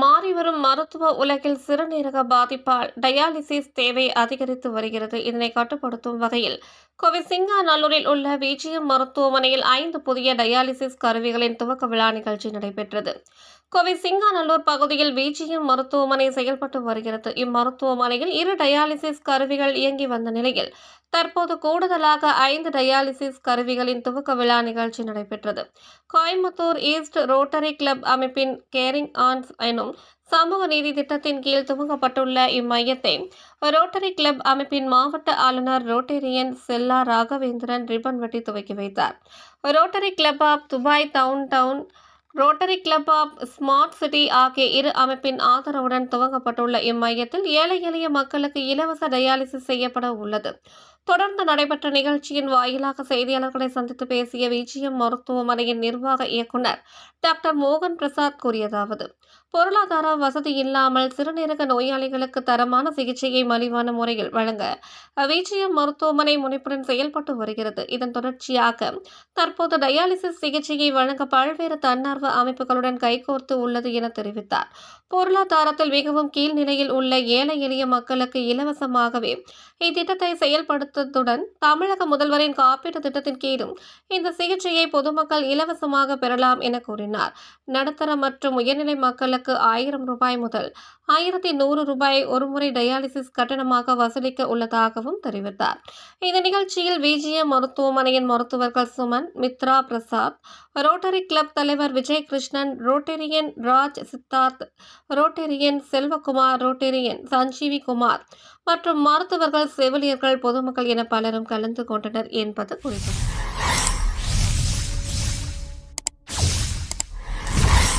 மாறிவரும் மருத்துவ உலகில் சிறுநீரக பாதிப்பால் டயாலிசிஸ் தேவை அதிகரித்து வருகிறது. இதனை கட்டுப்படுத்தும் வகையில் கோவை சிங்காநல்லூரில் உள்ள விஜிஎம் மருத்துவமனையில் ஐந்து புதிய டயாலிசிஸ் கருவிகளின் துவக்க விழா நிகழ்ச்சி நடைபெற்றது. கோவை சிங்காநல்லூர் பகுதியில் விஜிஎம் மருத்துவமனை செயல்பட்டு வருகிறது. இம்மருத்துவமனையில் இரு டயாலிசிஸ் கருவிகள் இயங்கி வந்த நிலையில் தற்போது கூடுதலாக ஐந்து டயாலிசிஸ் கருவிகளின் துவக்க விழா நிகழ்ச்சி நடைபெற்றது. கோயம்புத்தூர் ஈஸ்ட் ரோட்டரி கிளப் அமைப்பின் கேரிங் ஆன்ஸ் எனும் சமூக நீதி திட்டத்தின் கீழ் துவங்கப்பட்டுள்ள இம்மையத்தை ரோட்டரி கிளப் அமைப்பின் மாவட்ட ஆளுநர் ரோட்டேரியன் செல்லா ராகவேந்திரன் ரிப்பன் வெட்டி துவக்கி வைத்தார். Rotary club of Dubai downtown rotary club of smart city ஆகிய இரு அமைப்பின் ஆதரவுடன் துவங்கப்பட்டுள்ள இம்மையத்தில் ஏழை எளிய மக்களுக்கு இலவச டயாலிசிஸ் செய்யப்பட உள்ளது. தொடர்ந்து நடைபெற்ற நிகழ்ச்சியின் வாயிலாக செய்தியாளர்களை சந்தித்து பேசிய விஜயம் மருத்துவமனையின் நிர்வாக இயக்குனர் டாக்டர் மோகன் பிரசாத் கூறியதாவது பொருளாதார வசதி இல்லாமல் சிறுநீரக நோயாளிகளுக்கு தரமான சிகிச்சையை மலிவான முறையில் வழங்க விஜயம் மருத்துவமனை முனைப்புடன் செயல்பட்டு வருகிறது. இதன் தொடர்ச்சியாக தற்போது டயாலிசிஸ் சிகிச்சையை வழங்க பல்வேறு தன்னார்வ அமைப்புகளுடன் கைகோர்த்து உள்ளது என தெரிவித்தார். பொருளாதாரத்தில் மிகவும் கீழ்நிலையில் உள்ள ஏழை எளிய மக்களுக்கு இலவசமாகவே இத்திட்டத்தை செயல்படுத்த செயல்படுத்ததுடன் தமிழக முதல்வரின் காப்பீட்டு திட்டத்தின் கீழும் இந்த சிகிச்சையை பொதுமக்கள் இலவசமாக பெறலாம் என கூறினார். நடுத்தர மற்றும் உயர்நிலை மக்களுக்கு ஆயிரம் ரூபாய் முதல் ஆயிரத்தி நூறு ரூபாய் ஒருமுறை டயாலிசிஸ் கட்டணமாக வசூலிக்க உள்ளதாகவும் தெரிவித்தார். இந்த நிகழ்ச்சியில் விஜிஎம் மருத்துவமனையின் மருத்துவர்கள் சுமன் மித்ரா பிரசாத் ரோட்டரி கிளப் தலைவர் Vijay Krishnan Rotarian Raj Siddharth Rotarian Selvakumar Rotarian Sanjeevi Kumar மற்றும் மருத்துவர்கள் செவிலியர்கள் பொதுமக்கள் என பலரும் கலந்து கொண்டனர் என்பது குறிப்பிட்டது